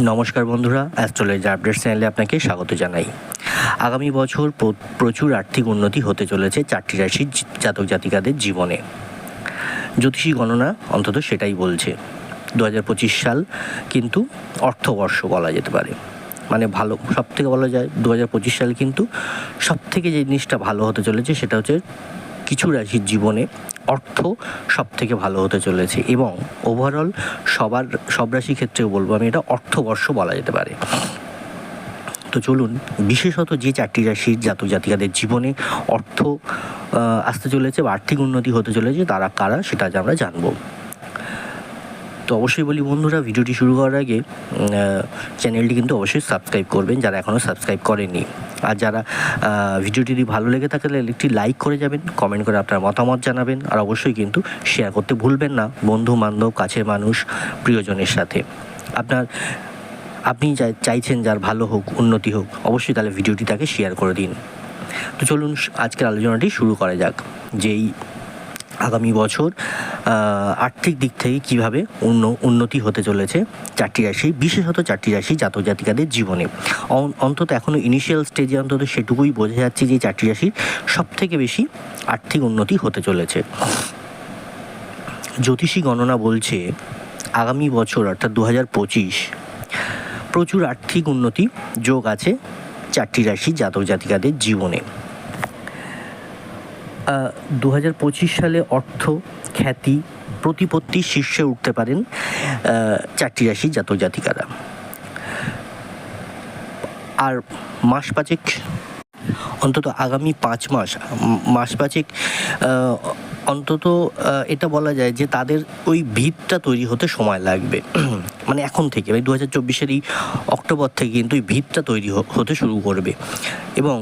নমস্কার বন্ধুরা, astrology update চ্যানেলে আপনাকে স্বাগত জানাই। আগামী বছর প্রচুর আর্থিক উন্নতি হতে চলেছে চারটি রাশির জাতক জাতিকাদের জীবনে। জ্যোতিষী গণনা অন্তত সেটাই বলছে। দু হাজার পঁচিশ সাল কিন্তু অর্থবর্ষ বলা যেতে পারে। মানে ভালো সব থেকে বলা যায় দু হাজার পঁচিশ সাল কিন্তু সব থেকে যে জিনিসটা ভালো হতে চলেছে সেটা হচ্ছে কিছু রাশির জীবনে অর্থ সব থেকে ভালো হতে চলেছে এবং ওভারঅল সবার, সব রাশির ক্ষেত্রেও বলব আমি এটা অর্থবর্ষ বলা যেতে পারে। তো চলুন, বিশেষত যে চারটি রাশির জাতক জাতিকাদের জীবনে অর্থ আসতে চলেছে বা আর্থিক উন্নতি হতে চলেছে, তারা কারা সেটা আমরা জানব। তো অবশ্যই বলি বন্ধুরা, ভিডিওটি শুরু করার আগে চ্যানেলটি কিন্তু অবশ্যই সাবস্ক্রাইব করবেন যারা এখনও সাবস্ক্রাইব করেনি আর যারা ভিডিওটি যদি ভালো লেগে থাকে, তাহলে একটি লাইক করে যাবেন কমেন্ট করে আপনার মতামত জানাবেন, আর অবশ্যই কিন্তু শেয়ার করতে ভুলবেন না, বন্ধু বান্ধব, কাছের মানুষ, প্রিয়জনের সাথে। আপনার, আপনি চাই- চাইছেন যার ভালো হোক, উন্নতি হোক, অবশ্যই তাহলে ভিডিওটি তাকে শেয়ার করে দিন। তো চলুন, আজকের আলোচনাটি শুরু করা যাক। যেই আগামী বছর আর্থিক দিক থেকে কীভাবে উন্ন- উন্নতি হতে চলেছে চারটি রাশি, বিশেষত চারটি রাশি জাতক জাতিকাদের জীবনে। অন- অন্তত এখনও ইনিশিয়াল স্টেজে অন্তত সেটুকুই বোঝা যাচ্ছে যে চারটি রাশির সব থেকে বেশি আর্থিক উন্নতি হতে চলেছে। জ্যোতিষী গণনা বলছে, আগামী বছর অর্থাৎ দু হাজার পঁচিশ প্রচুর আর্থিক উন্নতি যোগ আছে চারটি রাশি জাতক জাতিকাদের জীবনে। দু হাজার পঁচিশ সালে অর্থ খ্যাতি প্রতিপত্তি শীর্ষে উঠতে পারেন চারটি রাশি জাতক জাতিকারা। আর মাস পাঁচেক, অন্তত আগামী পাঁচ মাস মাস পাঁচেক অন্তত এটা বলা যায় যে তাদের ওই ভিতটা তৈরি হতে সময় লাগবে। মানে এখন থেকে মানে দু হাজার চব্বিশের এই অক্টোবর থেকে কিন্তু এই ভিতটা তৈরি হতে শুরু করবে। এবং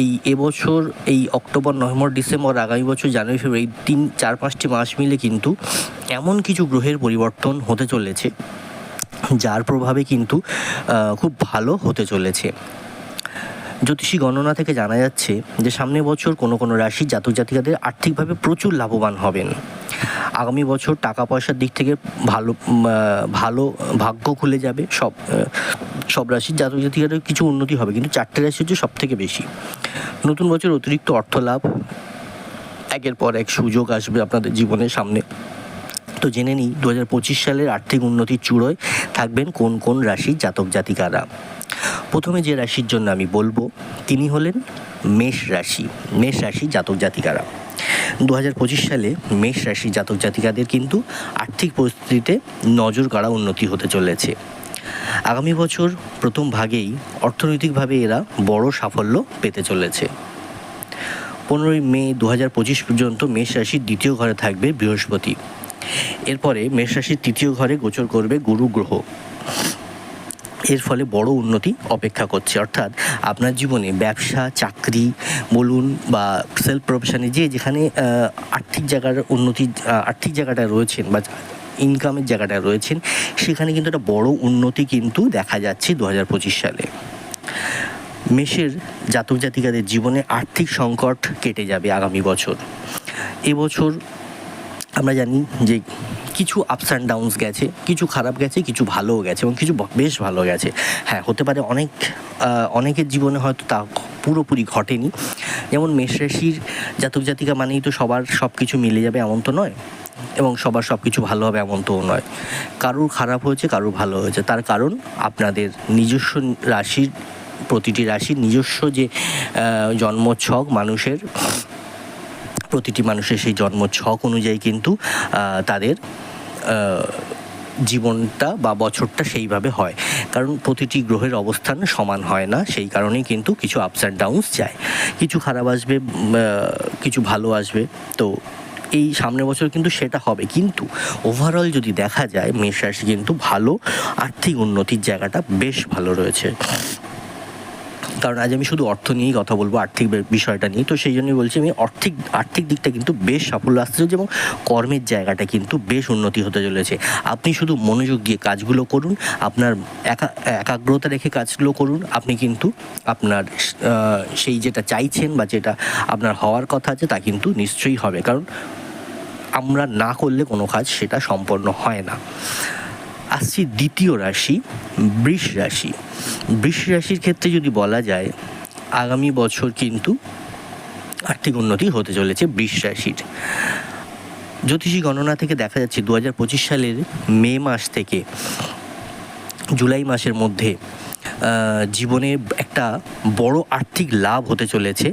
এই এবছর, এই অক্টোবর, নভেম্বর, ডিসেম্বর, আগামী বছর, জানুয়ারি, ফেব্রুয়ারি তিন, চার, পাঁচটি মাস মিলে কিন্তু এমন কিছু গ্রহের পরিবর্তন হতে চলেছে, যার প্রভাবে কিন্তু খুব ভালো হতে চলেছে। জ্যোতিষী গণনা থেকে জানা যাচ্ছে যে সামনের বছর কোনো কোনো রাশি জাতক জাতিকাদের আর্থিকভাবে প্রচুর লাভবান হবেন। আগামী বছর টাকা পয়সার দিক থেকে ভালো ভালো ভাগ্য খুলে যাবে। সব সব রাশির জাতক জাতিকাদের কিছু উন্নতি হবে, কিন্তু চারটে রাশি হচ্ছে সব থেকে বেশি। নতুন বছর অতিরিক্ত অর্থ লাভ একের পর এক সুযোগ আসবে আপনাদের জীবনের সামনে। তো জেনে নিই, দু হাজার পঁচিশ সালের আর্থিক উন্নতির চূড়োয় থাকবেন কোন কোন রাশির জাতক জাতিকারা। প্রথমে যে রাশির জন্য আমি বলব, তিনি হলেন মেষ রাশি মেষ রাশি জাতক জাতিকারা। দু হাজার পঁচিশ সালে মেষ রাশি জাতক জাতিকাদের কিন্তু আর্থিক পরিস্থিতিতে নজর কাড়া উন্নতি হতে চলেছে। আগামী বছর প্রথম ভাগেই অর্থনৈতিকভাবে এরা বড় সাফল্য পেতে চলেছে। পনেরোই মে দু হাজার পঁচিশ পর্যন্ত মেষ রাশির দ্বিতীয় ঘরে থাকবে বৃহস্পতি। এরপরে মেষ রাশির তৃতীয় ঘরে গোচর করবে গুরু গ্রহ। এর ফলে বড় উন্নতি অপেক্ষা করছে। অর্থাৎ আপনার জীবনে ব্যবসা, চাকরি, বলুন বা সেলফ প্রফেশনে যে যেখানে আর্থিক জায়গার উন্নতি আর্থিক জায়গাটা রয়েছেন বা ইনকামের জায়গাটা রয়েছেন, সেখানে কিন্তু একটা বড় উন্নতি কিন্তু দেখা যাচ্ছে দু হাজার পঁচিশ সালে। মেষের জাতক জাতিকাদের জীবনে আর্থিক সংকট কেটে যাবে আগামী বছর। এবছর আমরা জানি যে কিছু আপস অ্যান্ড ডাউনস গেছে, কিছু খারাপ গেছে, কিছু ভালোও গেছে এবং কিছু বেশ ভালো গেছে। হ্যাঁ হতে পারে অনেক অনেকের জীবনে হয়তো তা পুরোপুরি ঘটেনি। যেমন মেষরাশির জাতক জাতিকা মানেই তো সবার সব কিছু মিলে যাবে এমন তো নয় এবং সবার সব কিছু ভালো হবে এমন তো নয়। কারুর খারাপ হয়েছে, কারুর ভালো হয়েছে। তার কারণ আপনাদের নিজস্ব রাশির, প্রতিটি রাশির নিজস্ব যে জন্মছক মানুষের, প্রতিটি মানুষের সেই জন্ম ছক অনুযায়ী কিন্তু তাদের জীবনটা বা বছরটা সেইভাবে হয়। কারণ প্রতিটি গ্রহের অবস্থান সমান হয় না, সেই কারণেই কিন্তু কিছু আপস অ্যান্ড ডাউনস যায়। কিছু খারাপ আসবে কিছু ভালো আসবে। তো এই সামনের বছর কিন্তু সেটা হবে। কিন্তু ওভারঅল যদি দেখা যায়, মেষ রাশি কিন্তু ভালো, আর্থিক উন্নতির জায়গাটা বেশ ভালো রয়েছে। কারণ আজ আমি শুধু অর্থ নিয়েই কথা বলব, আর্থিক বিষয়টা নিয়ে। তো সেই জন্যই বলছি আমি আর্থিক আর্থিক দিকটা কিন্তু বেশ সাফল্য আসতে চলেছে এবং কর্মের জায়গাটা কিন্তু বেশ উন্নতি হতে চলেছে। আপনি শুধু মনোযোগ দিয়ে কাজগুলো করুন, আপনার একা, একাগ্রতা রেখে কাজগুলো করুন, আপনি কিন্তু আপনার সেই যেটা চাইছেন বা যেটা আপনার হওয়ার কথা আছে তা কিন্তু নিশ্চয়ই হবে। কারণ আমরা না করলে কোনো কাজ সেটা সম্পন্ন হয় না। আসছি দ্বিতীয় রাশি, বৃষ রাশি। বৃষ রাশির ক্ষেত্রে যদি বলা যায়, আগামী বছর কিন্তু আর্থিক উন্নতি হতে চলেছে বৃষ রাশির। জ্যোতিষী গণনা থেকে দেখা যাচ্ছে দু হাজার পঁচিশ সালের মে মাস থেকে জুলাই মাসের মধ্যে জীবনে একটা বড় আর্থিক লাভ হতে চলেছে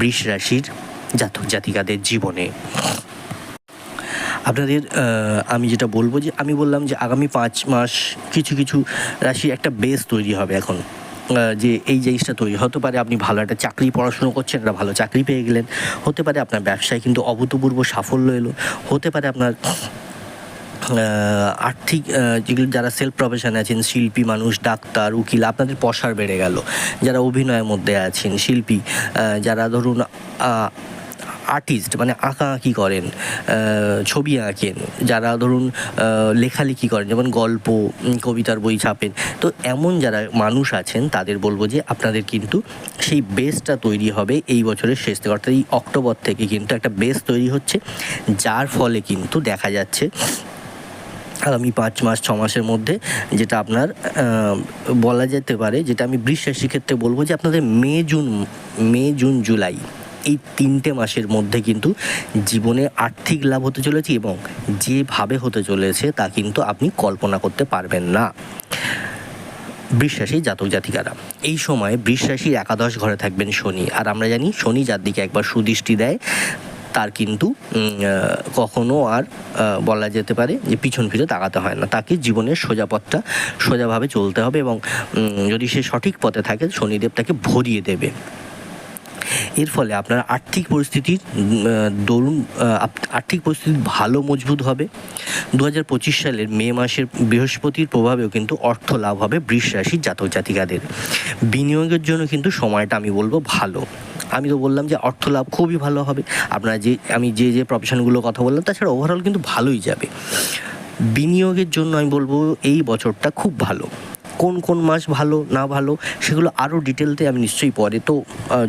বৃষ রাশির জাতক জাতিকাদের জীবনে। আপনাদের আমি যেটা বলব যে, আমি বললাম যে আগামী পাঁচ মাস কিছু কিছু রাশি একটা বেস তৈরি হবে এখন। যে এই জিনিসটা তৈরি। হতে পারে আপনি ভালো একটা চাকরি, পড়াশুনো করছেন, একটা ভালো চাকরি পেয়ে গেলেন। হতে পারে আপনার ব্যবসায় কিন্তু অভূতপূর্ব সাফল্য এলো। হতে পারে আপনার আর্থিক যেগুলো যারা সেলফ প্রফেশনে আছেন, শিল্পী মানুষ, ডাক্তার, উকিল, আপনাদের পসার বেড়ে গেল। যারা অভিনয়ের মধ্যে আছেন, শিল্পী যারা ধরুন আর্টিস্ট মানে আঁকা আঁকি করেন ছবি আঁকেন, যারা ধরুন লেখালেখি করেন, যেমন গল্প কবিতার বই ছাপেন, তো এমন যারা মানুষ আছেন, তাদের বলব যে আপনাদের কিন্তু সেই বেসটা তৈরি হবে এই বছরের শেষ থেকে, অর্থাৎ এই অক্টোবর থেকে কিন্তু একটা বেস তৈরি হচ্ছে, যার ফলে কিন্তু দেখা যাচ্ছে আগামী পাঁচ মাস, ছ মাসের মধ্যে যেটা আপনার বলা যেতে পারে, যেটা আমি বৃষ রাশির ক্ষেত্রে বলব যে আপনাদের May, June May, June, July এই তিনটে মাসের মধ্যে কিন্তু জীবনে আর্থিক লাভ হতে চলেছে এবং যেভাবে হতে চলেছে তা কিন্তু আপনি কল্পনা করতে পারবেন না। বৃষরাশি জাতক জাতিকারা, এই সময় বৃষরাশির একাদশ ঘরে থাকবেন শনি। আর আমরা জানি শনি যার দিকে একবার সুদৃষ্টি দেয়, তার কিন্তু কখনো আর বলা যেতে পারে যে পিছন ফিরে তাকাতে হয় না। তাকে জীবনের সোজা পথটা সোজাভাবে চলতে হবে এবং যদি সে সঠিক পথে থাকে, শনিদেব তাকে ভরিয়ে দেবে। এর ফলে আপনার আর্থিক পরিস্থিতির দরুন আর্থিক পরিস্থিতি ভালো মজবুত হবে। দু হাজার পঁচিশ সালের মে মাসের বৃহস্পতির প্রভাবেও কিন্তু অর্থ লাভ হবে বৃষ রাশির জাতক জাতিকাদের। বিনিয়োগের জন্য কিন্তু সময়টা আমি বলব ভালো। আমি তো বললাম যে অর্থ লাভ খুবই ভালো হবে। আপনারা যে, আমি যে যে প্রফেশনগুলো কথা বললাম, তাছাড়া ওভারঅল কিন্তু ভালোই যাবে। বিনিয়োগের জন্য আমি বলব এই বছরটা খুব ভালো। কোন কোন মাস ভালো, না ভালো, সেগুলো আরও ডিটেলতে আমি নিশ্চয়ই পরে। তো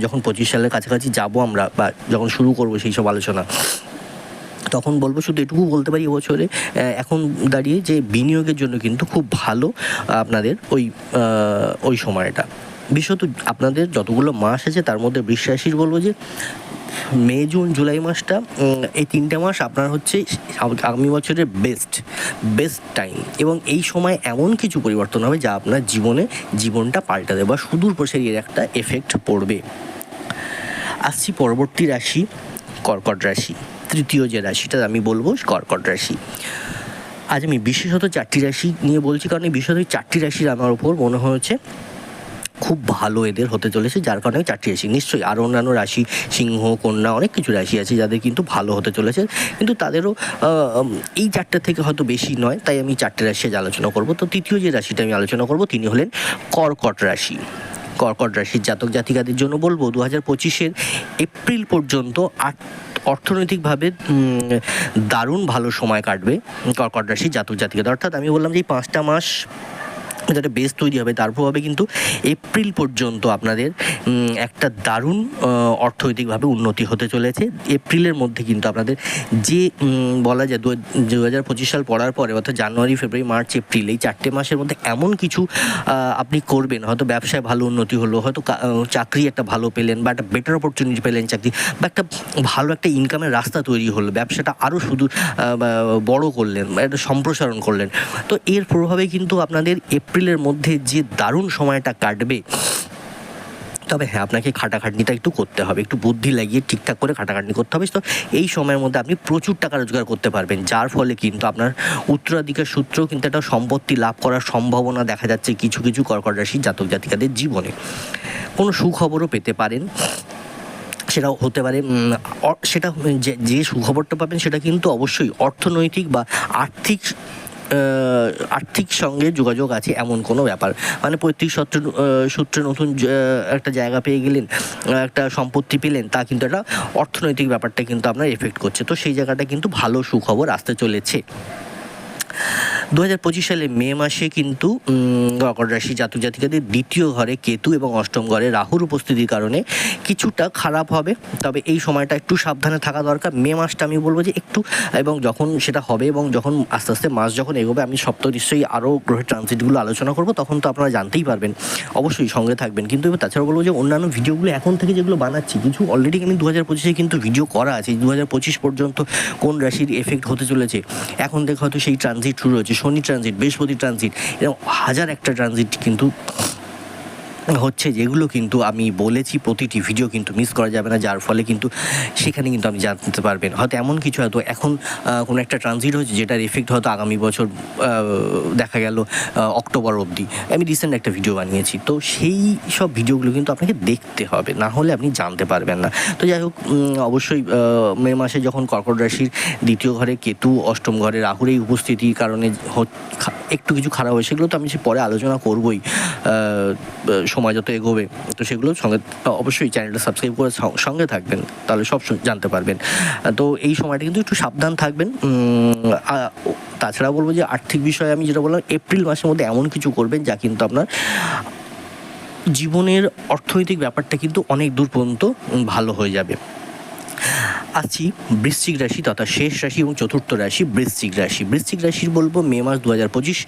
যখন পঁচিশ সালের কাছাকাছি যাব আমরা, বা যখন শুরু করব সেই সব আলোচনা, তখন বলব শুধু এটুকু বলতে পারি এবছরে এখন দাঁড়িয়ে যে বিনিয়োগের জন্য কিন্তু খুব ভালো আপনাদের ওই ওই সময়টা। বিশেষত আপনাদের যতগুলো মাস আছে, তার মধ্যে বিশ্বাসীর বলব যে মে, জুন, জুলাই মাসটা এই তিনটে মাস আপনার হচ্ছে আগামী বছরের বেস্ট বেস্ট টাইম এবং এই সময় এমন কিছু পরিবর্তন হবে যা আপনার জীবনে জীবনটা পাল্টে দেবে বা সুদূর প্রসারী একটা এফেক্ট পড়বে। আসছি পরবর্তী রাশি, কর্কট রাশি। তৃতীয় যে রাশিটা আমি বলব কর্কট রাশি। আজ আমি বিশেষত চারটি রাশি নিয়ে বলছি, কারণ এই বিশেষত চারটি রাশির আমার ওপর মনে হয়েছে খুব ভালো এদের হতে চলেছে, যার কারণে চারটি রাশি নিশ্চয়ই। আরও অন্যান্য রাশি, সিংহ, কন্যা, অনেক কিছু রাশি আছে যাদের কিন্তু ভালো হতে চলেছে। কিন্তু তাদেরও এই চারটে থেকে হয়তো বেশি নয়, তাই আমি চারটে রাশি আজ আলোচনা করব। তো তৃতীয় যে রাশিটা আমি আলোচনা করব, তিনি হলেন কর্কট রাশি। কর্কট রাশির জাতক জাতিকাদের জন্য বলব দু হাজার পঁচিশের এপ্রিল পর্যন্ত আট, অর্থনৈতিকভাবে দারুণ ভালো সময় কাটবে কর্কট রাশির জাতক জাতিকাদের। অর্থাৎ আমি বললাম যে এই পাঁচটা মাস যাতে বেস তৈরি হবে। তার প্রভাবে কিন্তু এপ্রিল পর্যন্ত আপনাদের একটা দারুণ অর্থনৈতিকভাবে উন্নতি হতে চলেছে। এপ্রিলের মধ্যে কিন্তু আপনাদের যে বলা যায় দু হাজার পঁচিশ সাল পড়ার পরে, অর্থাৎ জানুয়ারি, ফেব্রুয়ারি, মার্চ, এপ্রিল, এই চারটে মাসের মধ্যে এমন কিছু আপনি করবেন। হয়তো ব্যবসায় ভালো উন্নতি হলো, হয়তো চাকরি একটা ভালো পেলেন বা একটা বেটার অপরচুনিটি পেলেন চাকরি, বা একটা ভালো একটা ইনকামের রাস্তা তৈরি হলো, ব্যবসাটা আরও শুধু বড় করলেন, বা একটা সম্প্রসারণ করলেন। তো এর প্রভাবে কিন্তু আপনাদের এপ্রিলের মধ্যে যে দারুণ সময়টা কাটবে, তবে হ্যাঁ আপনাকে খাটাখাটনিটা একটু করতে হবে, একটু বুদ্ধি লাগিয়ে ঠিকঠাক করে খাটাখাটনি করতে হবে। তো এই সময়ের মধ্যে আপনি প্রচুর টাকা রোজগার করতে পারবেন, যার ফলে কিন্তু আপনার উত্তরাধিকার সূত্রেও কিন্তু একটা সম্পত্তি লাভ করার সম্ভাবনা দেখা যাচ্ছে কিছু কিছু কর্কট রাশির জাতক জাতিকাদের জীবনে। কোনো সুখবরও পেতে পারেন। সেটাও হতে পারে সেটা যে সুখবরটা পাবেন সেটা কিন্তু অবশ্যই অর্থনৈতিক বা আর্থিক আর্থিক সঙ্গে যোগাযোগ আছে এমন কোনো ব্যাপার। মানে পৈতৃক সূত্রে সূত্রে নতুন একটা জায়গা পেয়ে গেলেন একটা সম্পত্তি পেলেন, তা কিন্তু একটা অর্থনৈতিক ব্যাপারটা কিন্তু আপনার এফেক্ট করছে। তো সেই জায়গাটা কিন্তু ভালো সুখবর আসতে চলেছে। দু হাজার পঁচিশ সালে মে মাসে কিন্তু উম, কর্কট রাশি জাতক জাতিকাদের দ্বিতীয় ঘরে কেতু এবং অষ্টম ঘরে রাহুর উপস্থিতির কারণে কিছুটা খারাপ হবে। তবে এই সময়টা একটু সাবধানে থাকা দরকার। মে মাসটা আমি বলব যে একটু এবং যখন সেটা হবে এবং যখন আস্তে আস্তে মাস যখন এগোবে আমি সপ্তাহ নিশ্চয়ই আরও গ্রহের ট্রানজিটগুলো আলোচনা করব তখন তো আপনারা জানতেই পারবেন। অবশ্যই সঙ্গে থাকবেন। কিন্তু তাছাড়া বলব যে অন্যান্য ভিডিওগুলো এখন থেকে যেগুলো বানাচ্ছি কিছু অলরেডি আমি দু হাজার পঁচিশে কিন্তু ভিডিও করা আছে। দু হাজার পঁচিশ পর্যন্ত কোন রাশির এফেক্ট হতে চলেছে? এখন থেকে হয়তো সেই ট্রানজিট শুরু হচ্ছে শনি ট্রানজিট বৃহস্পতি ট্রানজিট এরকম হাজার একটা ট্রানজিট কিন্তু হচ্ছে যেগুলো কিন্তু আমি বলেছি, প্রতিটি ভিডিও কিন্তু মিস করা যাবে না, যার ফলে কিন্তু সেখানে কিন্তু আপনি জানতে পারবেন। হয়তো এমন কিছু হয়তো এখন কোনো একটা ট্রানজিট হচ্ছে যেটার এফেক্ট হয়তো আগামী বছর দেখা গেল অক্টোবর অবধি। আমি রিসেন্ট একটা ভিডিও বানিয়েছি। তো সেই সব ভিডিওগুলো কিন্তু আপনাকে দেখতে হবে, না হলে আপনি জানতে পারবেন না। তো যাই হোক অবশ্যই মে মাসে যখন কর্কট রাশির দ্বিতীয় ঘরে কেতু, অষ্টম ঘরে রাহুর এই উপস্থিতির কারণে একটু কিছু খারাপ হয় সেগুলো তো আমি সে পরে আলোচনা করবই। সময় যত এগোবে, তো সেগুলো সঙ্গে অবশ্যই চ্যানেলটা সাবস্ক্রাইব করে সঙ্গে থাকবেন, তাহলে সব জানতে পারবেন। তো এই সময়টা কিন্তু একটু সাবধান থাকবেন। তাছাড়া বলব যে আর্থিক বিষয়ে আমি যেটা বললাম, এপ্রিল মাসের মধ্যে এমন কিছু করবেন যা কিন্তু আপনার জীবনের অর্থনৈতিক ব্যাপারটা কিন্তু অনেক দূর পর্যন্ত ভালো হয়ে যাবে। আছি, বৃশ্চিক রাশি তথা শেষ রাশি এবং চতুর্থ রাশি, বৃশ্চিক রাশি। বৃশ্চিক রাশির বলব, মে মাস দু হাজার পঁচিশ,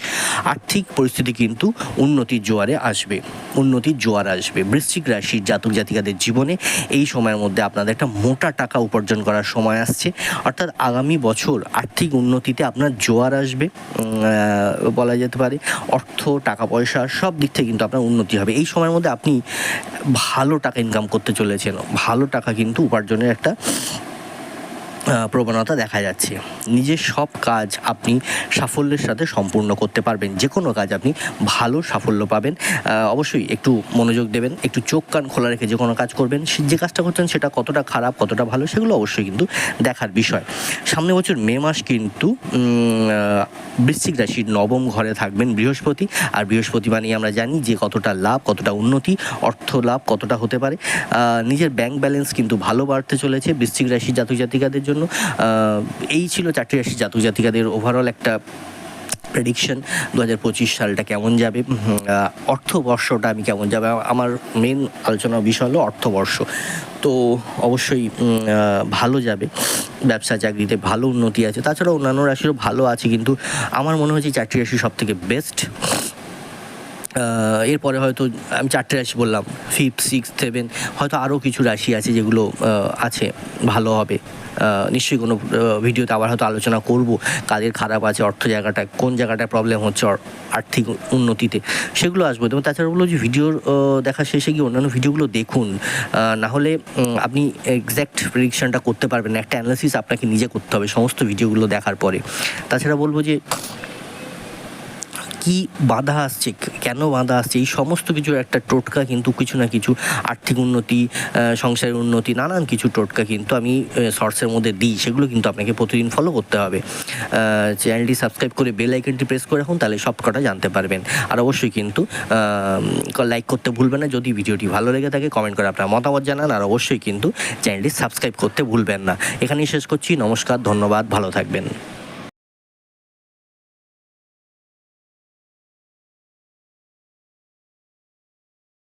আর্থিক পরিস্থিতি কিন্তু উন্নতির জোয়ারে আসবে, উন্নতির জোয়ার আসবে। বৃশ্চিক রাশির জাতক জাতিকাদের জীবনে এই সময়ের মধ্যে আপনাদের একটা মোটা টাকা উপার্জন করার সময় আসছে। অর্থাৎ আগামী বছর আর্থিক উন্নতিতে আপনার জোয়ার আসবে বলা যেতে পারে। অর্থ, টাকা পয়সা সব দিক থেকে কিন্তু আপনার উন্নতি হবে। এই সময়ের মধ্যে আপনি ভালো টাকা ইনকাম করতে চলেছেন। ভালো টাকা কিন্তু উপার্জনের একটা প্রবণতা দেখা যাচ্ছে। নিজের সব কাজ আপনি সাফল্যের সাথে সম্পূর্ণ করতে পারবেন। যে কোনো কাজ আপনি ভালো সাফল্য পাবেন। অবশ্যই একটু মনোযোগ দেবেন, একটু চোখ কান খোলা রেখে যে কোনো কাজ করবেন। যে কাজটা করছেন সেটা কতটা খারাপ, কতটা ভালো, সেগুলো অবশ্যই কিন্তু দেখার বিষয়। সামনে বছর মে মাস কিন্তু বৃশ্চিক রাশির নবম ঘরে থাকবেন বৃহস্পতি। আর বৃহস্পতি মানে আমরা জানি যে কতটা লাভ, কতটা উন্নতি, অর্থ লাভ কতটা হতে পারে। নিজের ব্যাংক ব্যালেন্স কিন্তু ভালো বাড়তে চলেছে। বৃশ্চিক রাশি জাতক জাতিকাদের জন্য আহ, এই ছিল চারটি রাশি জাতক জাতিকাদের ওভারঅল একটা প্রেডিকশন দু হাজার পঁচিশ সালটা কেমন যাবে? অর্থবর্ষটা আমি কেমন যাবে? আমার মেন আলোচনার বিষয় হলো অর্থবর্ষ। তো অবশ্যই ভালো যাবে। ব্যবসা চাকরিতে ভালো উন্নতি আছে। তাছাড়া অন্যান্য রাশিরও ভালো আছে কিন্তু আমার মনে হচ্ছে চারটি রাশি সব থেকে বেস্ট এরপরে হয়তো আমি চারটে রাশি বললাম ফিফথ সিক্স সেভেন হয়তো আরও কিছু রাশি আছে যেগুলো আছে ভালো হবে। নিশ্চয়ই কোনো ভিডিওতে আবার হয়তো আলোচনা করব। কাদের খারাপ আছে, অর্থ জায়গাটায় কোন জায়গাটায় প্রবলেম হচ্ছে আর্থিক উন্নতিতে। সেগুলো আসব। এবং তাছাড়া বলব যে ভিডিওর দেখা শেষে গিয়ে অন্যান্য ভিডিওগুলো দেখুন। না হলে আপনি এক্স্যাক্ট প্রেডিকশানটা করতে পারবেন একটা অ্যানালিসিস আপনাকে নিজে করতে হবে সমস্ত ভিডিওগুলো দেখার পরে। তাছাড়া বলব যে কি বাধা আসছে, কেন বাধা আসছে, এই সমস্ত কিছুর একটা টোটকা কিন্তু কিছু না কিছু আর্থিক উন্নতি সংসারের উন্নতি, নানান কিছু টোটকা কিন্তু আমি শর্টসের মধ্যে দিই। সেগুলো কিন্তু আপনাকে প্রতিদিন ফলো করতে হবে। চ্যানেলটি সাবস্ক্রাইব করে বেল আইকনটি প্রেস করে রাখুন, তাহলে সব কটা জানতে পারবেন। আর অবশ্যই কিন্তু লাইক করতে ভুলবেন না। যদি ভিডিওটি ভালো লেগে থাকে কমেন্ট করে আপনার মতামত জানান। আর অবশ্যই কিন্তু চ্যানেলটি সাবস্ক্রাইব করতে ভুলবেন না। এখানেই শেষ করছি। নমস্কার, ধন্যবাদ, ভালো থাকবেন।